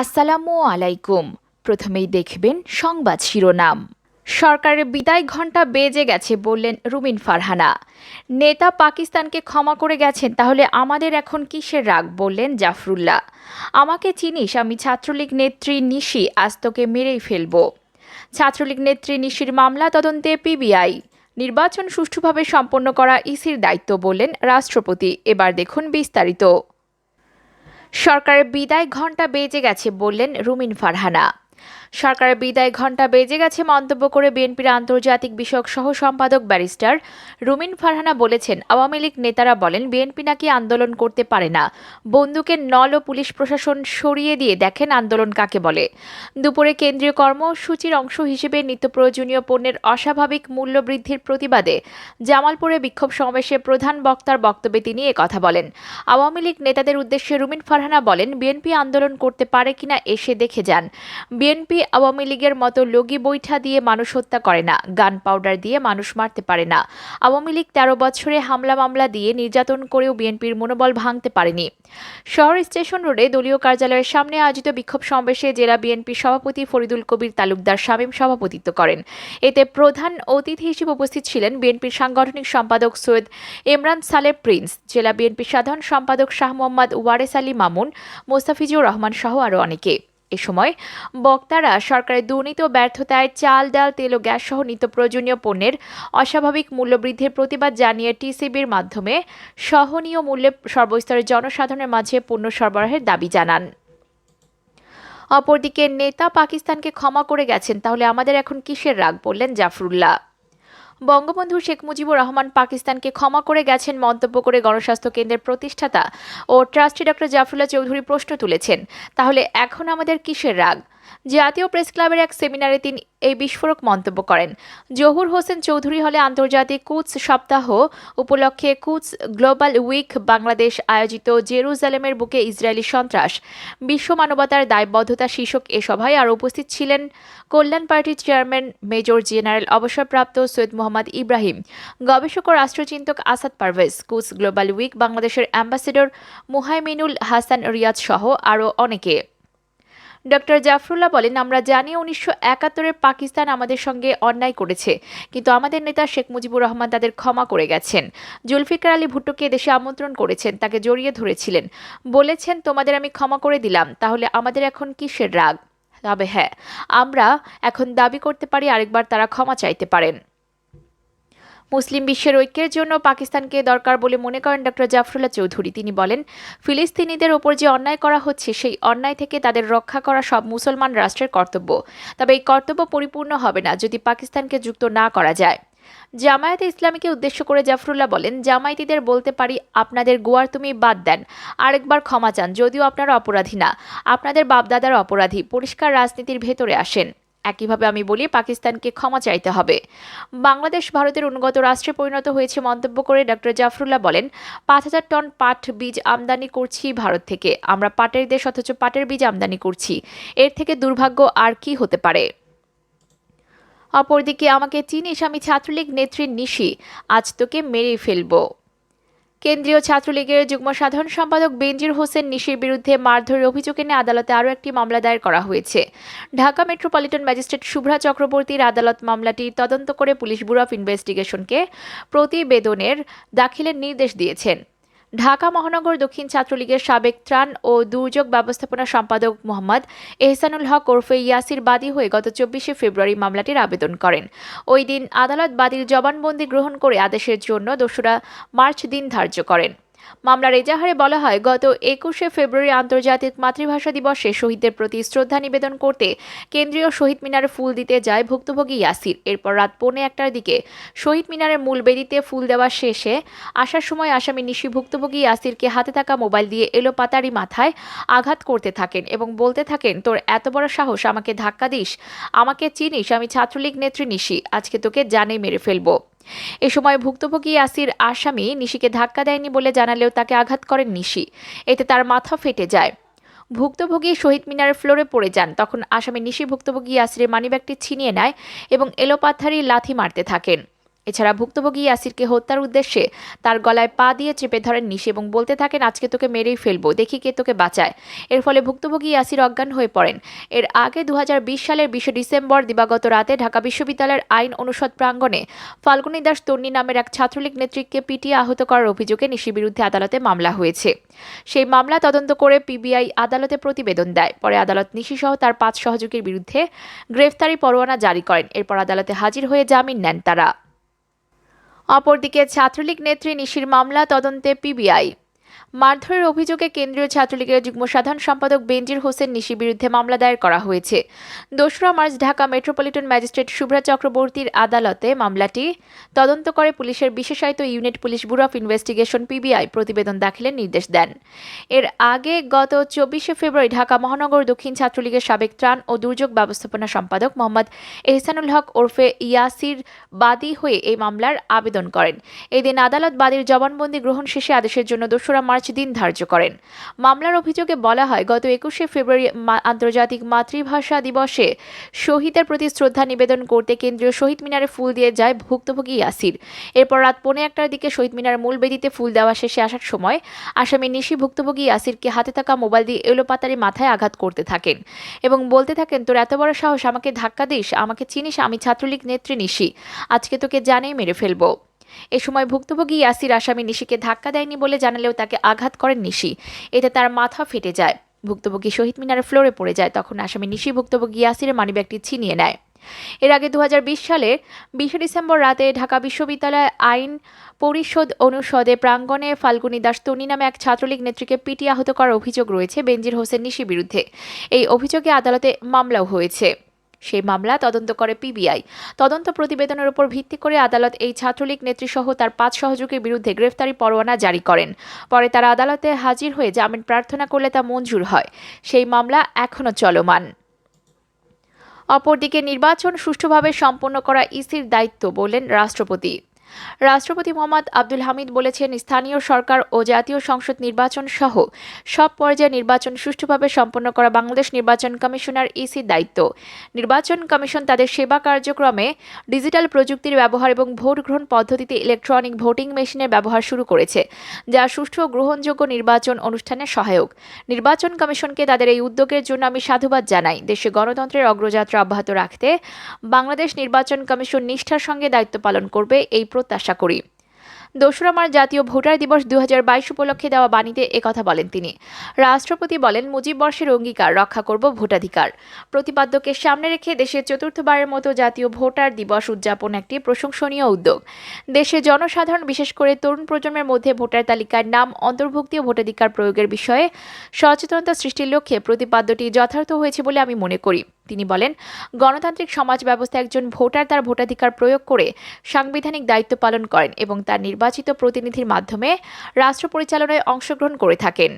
আসসালামু আলাইকুম। প্রথমেই দেখবেন সংবাদ শিরোনাম। সরকারের বিদায় ঘণ্টা বেজে গেছে বললেন রুমিন ফারহানা। নেতা পাকিস্তানকে ক্ষমা করে গেছেন, তাহলে আমাদের এখন কিসের রাগ বললেন জাফরুল্লাহ। আমাকে চিনিস, আমি ছাত্রলীগ নেত্রী নিশি, আজ তোকে মেরেই ফেলব। ছাত্রলীগ নেত্রী নিশির মামলা তদন্তে পিবিআই। নির্বাচন সুষ্ঠুভাবে সম্পন্ন করা ইসির দায়িত্ব বললেন রাষ্ট্রপতি। এবার দেখুন বিস্তারিত। সরকারের বিদায় ঘণ্টা বেজে গেছে বললেন রুমিন ফারহানা। সরকারের বিদায় ঘণ্টা বেজে গেছে মন্তব্য করে বিএনপির আন্তর্জাতিক বিষয়ক সহ সম্পাদক ব্যারিস্টার রুমিন ফারহানা বলেছেন, আওয়ামী লীগ নেতারা বলেন, বিএনপি নাকি আন্দোলন করতে পারে না। বন্দুকের নল ও পুলিশ প্রশাসন সরিয়ে দিয়ে দেখেন আন্দোলন কাকে বলে। দুপুরে কেন্দ্রীয় কর্মসূচির অংশ হিসেবে নিত্য প্রয়োজনীয় পণ্যের অস্বাভাবিক মূল্য বৃদ্ধির প্রতিবাদে জামালপুরে বিক্ষোভ সমাবেশে প্রধান বক্তার বক্তব্যে তিনি কথা বলেন। আওয়ামী লীগ নেতাদের উদ্দেশ্যে রুমিন ফারহানা বলেন, বিএনপি আন্দোলন করতে পারে কিনা এসে দেখে যান। বিএনপি আওয়ামী লীগের মতো লগি বৈঠা দিয়ে মানুষ হত্যা করে না, গান পাউডার দিয়ে মানুষ মারতে পারে না। আওয়ামী লীগ তেরো বছরে হামলা মামলা দিয়ে নির্যাতন করেও বিএনপির মনোবল ভাঙতে পারেনি। শহর স্টেশন রোডে দলীয় কার্যালয়ের সামনে আয়োজিত বিক্ষোভ সমাবেশে জেলা বিএনপি সভাপতি ফরিদুল কবির তালুকদার শামীম সভাপতিত্ব করেন। এতে প্রধান অতিথি হিসেবে উপস্থিত ছিলেন বিএনপির সাংগঠনিক সম্পাদক সৈয়দ ইমরান সালে প্রিন্স, জেলা বিএনপির সাধারণ সম্পাদক শাহ মোহাম্মদ ওয়ারেস আলী মামুন, মোস্তাফিজুর রহমান সহ আরও অনেকে। এ সময় বক্তারা সরকারের দুর্নীতি ও ব্যর্থতায় চাল, ডাল, তেল ও গ্যাস সহ নিত্য প্রয়োজনীয় পণ্যের অস্বাভাবিক মূল্যবৃদ্ধির প্রতিবাদ জানিয়ে টিসিবির মাধ্যমে সহনীয় মূল্যে সর্বস্তরের জনসাধারণের মাঝে পণ্য সরবরাহের দাবি জানান। অপরদিকে, নেতা পাকিস্তানকে ক্ষমা করে গেছেন, তাহলে আমাদের এখন কিসের রাগ বললেন জাফরুল্লাহ? বঙ্গবন্ধু শেখ মুজিবুর রহমান পাকিস্তানকে ক্ষমা করে গেছেন, মন্তব্য করে গণস্বাস্থ্য কেন্দ্রের প্রতিষ্ঠাতা ও ট্রাস্টি ডক্টর জাফরুল্লাহ চৌধুরী প্রশ্ন তুলেছেন। তাহলে এখন আমাদের কিসের রাগ? জাতীয় প্রেস ক্লাবের এক সেমিনারে তিনি এই বিস্ফোরক মন্তব্য করেন। জহুর হোসেন চৌধুরী হলে আন্তর্জাতিক কুচ সপ্তাহ উপলক্ষে কুচ গ্লোবাল উইক বাংলাদেশ আয়োজিত জেরুজালেমের বুকে ইসরায়েলি সন্ত্রাস। বিশ্ব মানবতার দায়বদ্ধতা শীর্ষক এ সভায় আর উপস্থিত ছিলেন কল্যাণ পার্টির চেয়ারম্যান মেজর জেনারেল অবসরপ্রাপ্ত সৈয়দ মোহাম্মদ ইব্রাহিম। গবেষক ও রাষ্ট্রচিন্তক আসাদ পারভেজ কুচ গ্লোবাল উইক বাংলাদেশের অ্যাম্বাসেডর মুহাইমিনুল হাসান রিয়াজ সহ আরও অনেকে। ডক্টর জাফরুল্লাহ বলেন, আমরা জানি উনিশশো একাত্তরে পাকিস্তান আমাদের সঙ্গে অন্যায় করেছে, কিন্তু আমাদের নেতা শেখ মুজিবুর রহমান তাদের ক্ষমা করে গেছেন। জুলফিকার আলী ভুট্টোকে দেশে আমন্ত্রণ করেছেন, তাকে জড়িয়ে ধরেছিলেন। বলেছেন, তোমাদের আমি ক্ষমা করে দিলাম, তাহলে আমাদের এখন কিসের রাগ? তবে হ্যাঁ আমরা এখন দাবি করতে পারি, আরেকবার তারা ক্ষমা চাইতে পারেন। মুসলিম বিশ্বের ঐক্যের জন্য পাকিস্তানকে দরকার বলে মনে করেন ডক্টর জাফরুল্লাহ চৌধুরী। তিনি বলেন, ফিলিস্তিনিদের ওপর যে অন্যায় করা হচ্ছে, সেই অন্যায় থেকে তাদের রক্ষা করা সব মুসলমান রাষ্ট্রের কর্তব্য। তবে এই কর্তব্য পরিপূর্ণ হবে না যদি পাকিস্তানকে যুক্ত না করা যায়। জামায়াতে ইসলামীকে উদ্দেশ্য করে জাফরুল্লাহ বলেন, জামায়াতিদের বলতে পারি, আপনাদের গোয়ার তুমি বাদ দেন। আরেকবার ক্ষমা চান, যদিও আপনারা অপরাধী না। আপনাদের বাপদাদার অপরাধী। পরিষ্কার রাজনীতির ভেতরে আসেন। একইভাবে আমি বলি পাকিস্তানকে ক্ষমা চাইতে হবে। বাংলাদেশ ভারতের অনুগত রাষ্ট্রে পরিণত হয়েছে মন্তব্য করে ডক্টর জাফরুল্লাহ বলেন, পাঁচ হাজার টন পাট বীজ আমদানি করছি ভারত থেকে। আমরা পাটের দেশ অথচ পাটের বীজ আমদানি করছি। এর থেকে দুর্ভাগ্য আর কি হতে পারে? অপরদিকে, আমাকে চিনিস আমি ছাত্রলীগ নেত্রী নিশি, আজ তোকে মেরে ফেলব। কেন্দ্রীয় ছাত্রলীগের যুগ্ম সাধারণ সম্পাদক বেনজির হোসেন নিশির বিরুদ্ধে মারধরের অভিযোগ এনে আদালতে আরও একটি মামলা দায়ের করা হয়েছে। ঢাকা মেট্রোপলিটন ম্যাজিস্ট্রেট শুভ্রা চক্রবর্তীর আদালত মামলাটি তদন্ত করে পুলিশ ব্যুরো অফ ইনভেস্টিগেশনকে প্রতিবেদনের দাখিলের নির্দেশ দিয়েছেন। ঢাকা মহানগর দক্ষিণ ছাত্রলীগের সাবেক ত্রাণ ও দুর্যোগ ব্যবস্থাপনা সম্পাদক মোহাম্মদ এহসানুল হক ওরফে ইয়াসির বাদী হয়ে গত চব্বিশে ফেব্রুয়ারি মামলাটির আবেদন করেন। ওই দিন আদালত বাদীর জবানবন্দি গ্রহণ করে আদেশের জন্য দোসরা মার্চ দিন ধার্য করেন। মামলার এজাহারে বলা হয়, গত একুশে ফেব্রুয়ারি আন্তর্জাতিক মাতৃভাষা দিবসে শহীদদের প্রতি শ্রদ্ধা নিবেদন করতে কেন্দ্রীয় শহীদ মিনারে ফুল দিতে যায় ভুক্তভোগী ইয়াসির। এরপর রাত পৌনে একটার দিকে শহীদ মিনারের মূল বেদিতে ফুল দেওয়া শেষে আসার সময় আসামি নিশি ভুক্তভোগী ইয়াসিরকে হাতে থাকা মোবাইল দিয়ে এলো পাতারি মাথায় আঘাত করতে থাকেন এবং বলতে থাকেন, তোর এত বড় সাহস, আমাকে ধাক্কা দিস, আমাকে চিনিস, আমি ছাত্রলীগ নেত্রী নিশি, আজকে তোকে জানে মেরে ফেলব। এ সময় ভুক্তভোগী আসির আসামি নিশিকে ধাক্কা দেয়নি বলে জানালেও তাকে আঘাত করেন নিশি। এতে তার মাথা ফেটে যায়। ভুক্তভোগী শহীদ মিনার ফ্লোরে পড়ে যান। তখন আসামি নিশি ভুক্তভোগী আসিরের মানিব্যাগটি ছিনিয়ে নেয় এবং এলোপাথারি লাথি মারতে থাকেন। এছাড়া ভুক্তভোগী ইয়াসিরকে হত্যার উদ্দেশ্যে তার গলায় পা দিয়ে চেপে ধরেন নিশি এবং বলতে থাকেন, আজকে তোকে মেরেই ফেলব, দেখি কে তোকে বাঁচায়। এর ফলে ভুক্তভোগী ইয়াসির অজ্ঞান হয়ে পড়েন। এর আগে দু হাজার বিশ সালের বিশে ডিসেম্বর দিবাগত রাতে ঢাকা বিশ্ববিদ্যালয়ের আইন অনুষদ প্রাঙ্গণে ফাল্গুনী দাস তন্নি নামের এক ছাত্রলীগ নেত্রীকে পিটিয়ে আহত করার অভিযোগে নিশির বিরুদ্ধে আদালতে মামলা হয়েছে। সেই মামলা তদন্ত করে পিবিআই আদালতে প্রতিবেদন দেয়। পরে আদালত নিশিসহ তার পাঁচ সহযোগীর বিরুদ্ধে গ্রেফতারি পরোয়ানা জারি করেন। এরপর আদালতে হাজির হয়ে জামিন নেন তারা। অপরদিকে ছাত্রলীগ নেত্রী নিশির মামলা তদন্তে পিবিআই। মারধরের অভিযোগে কেন্দ্রীয় ছাত্রলীগের যুগ্ম সাধারণ সম্পাদক বেনজির হোসেন নিশির বিরুদ্ধে মামলা দায়ের করা হয়েছে। দোসরা March Dhaka metropolitan magistrate Shubhra চক্রবর্তীর আদালতে মামলাটি তদন্ত করে পুলিশের বিশেষায়িত unit police bureau of investigation PBI প্রতিবেদন দাখিলের নির্দেশ দেন। এর আগে গত চব্বিশে ফেব্রুয়ারি ঢাকা মহানগর দক্ষিণ ছাত্রলীগের সাবেক ত্রাণ ও দুর্যোগ ব্যবস্থাপনা সম্পাদক মোহাম্মদ এহসানুল হক ওরফে ইয়াসির বাদী হয়ে এই মামলার আবেদন করেন। এদিন আদালত বাদীর জবানবন্দি গ্রহণ শেষে আদেশের জন্য দোসরা মার্চ দিন ধার্য করেন। মামলার অভিযোগে বলা হয়, গত একুশে ফেব্রুয়ারি আন্তর্জাতিক মাতৃভাষা দিবসে শহীদের প্রতি শ্রদ্ধা নিবেদন করতে কেন্দ্রীয় শহীদ মিনারে ফুল দিয়ে যায় ভুক্তভোগী ইয়াসির। এরপর রাত পৌনে একটার দিকে শহীদ মিনার মূল বেদিতে ফুল দেওয়া শেষে আসার সময় আসামি নিশি ভুক্তভোগী ইয়াসিরকে হাতে থাকা মোবাইল দিয়ে এলোপাতারি মাথায় আঘাত করতে থাকেন এবং বলতে থাকেন, তোর এত বড় সাহস, আমাকে ধাক্কা দিস, আমাকে চিনিস, আমি ছাত্রলীগ নেত্রী নিশি। আজকে তোকে জানেই মেরে ফেলব। এ সময় ভুক্তভোগী ইয়াসির আসামি নিশিকে ধাক্কা দেয়নি বলে জানালেও তাকে আঘাত করেন নিশি। এতে তার মাথা ফেটে যায়। ভুক্তভোগী শহীদ মিনারে ফ্লোরে পড়ে যায়, তখন আসামি নিশি ভুক্তভোগী ইয়াসিরের মানিব্যাগটি ছিনিয়ে নেয়। এর আগে দু হাজার বিশ সালের বিশে ডিসেম্বর রাতে ঢাকা বিশ্ববিদ্যালয় আইন পরিষদ অনুষদে প্রাঙ্গণে ফাল্গুনী দাস তনি নামে এক ছাত্রলীগ নেত্রীকে পিটিয়ে আহত করার অভিযোগ রয়েছে বেনজির হোসেন নিশি বিরুদ্ধে। এই অভিযোগে আদালতে মামলাও হয়েছে। সেই মামলা তদন্ত করে পিবিআই। তদন্ত প্রতিবেদনের উপর ভিত্তি করে আদালত এই ছাত্রলীগ নেত্রীসহ তার পাঁচ সহযোগীর বিরুদ্ধে গ্রেফতারি পরোয়ানা জারি করেন। পরে তারা আদালতে হাজির হয়ে জামিন প্রার্থনা করলে তা মঞ্জুর হয়। সেই মামলা এখনও চলমান। অপরদিকে নির্বাচন সুষ্ঠুভাবে সম্পন্ন করা ইসির দায়িত্ব বললেন রাষ্ট্রপতি। রাষ্ট্রপতি মোহাম্মদ আব্দুল হামিদ বলেছেন, স্থানীয় সরকার ও জাতীয় সংসদ নির্বাচন সহ সব পর্যায়ে নির্বাচন সুষ্ঠুভাবে সম্পন্ন করা বাংলাদেশ নির্বাচন কমিশনার ইসির দায়িত্ব। নির্বাচন কমিশন তাদের সেবা কার্যক্রমে ডিজিটাল প্রযুক্তির ব্যবহার এবং ভোট গ্রহণ পদ্ধতিতে ইলেকট্রনিক ভোটিং মেশিনের ব্যবহার শুরু করেছে, যা সুষ্ঠু ও গ্রহণযোগ্য নির্বাচন অনুষ্ঠানে সহায়ক। নির্বাচন কমিশনকে তাদের এই উদ্যোগের জন্য আমি সাধুবাদ জানাই। দেশে গণতন্ত্রের অগ্রযাত্রা অব্যাহত রাখতে বাংলাদেশ নির্বাচন কমিশন নিষ্ঠার সঙ্গে দায়িত্ব পালন করবে, এই প্রত্যাশা করি। দোসরা মার্চ জাতীয় ভোটার দিবস দু উপলক্ষে দেওয়া বাণীতে একথা বলেন তিনি। রাষ্ট্রপতি বলেন, মুজিব বর্ষের অঙ্গীকার, রক্ষা করব ভোটাধিকার। প্রতিপাদ্যকে সামনে রেখে দেশের চতুর্থবারের মতো জাতীয় ভোটার দিবস উদযাপন একটি প্রশংসনীয় উদ্যোগ। দেশে জনসাধারণ, বিশেষ করে তরুণ প্রজন্মের মধ্যে ভোটার তালিকায় নাম অন্তর্ভুক্তি ও ভোটাধিকার প্রয়োগের বিষয়ে সচেতনতা সৃষ্টির লক্ষ্যে প্রতিপাদ্যটি যথার্থ হয়েছে বলে আমি মনে করি। তিনি বলেন, গণতান্ত্রিক সমাজ ব্যবস্থা একজন ভোটার তার ভোটাধিকার প্রয়োগ করে সাংবিধানিক দায়িত্ব পালন করেন এবং তার নির্বাচিত প্রতিনিধির মাধ্যমে রাষ্ট্র পরিচালনায় অংশগ্রহণ করে থাকেন।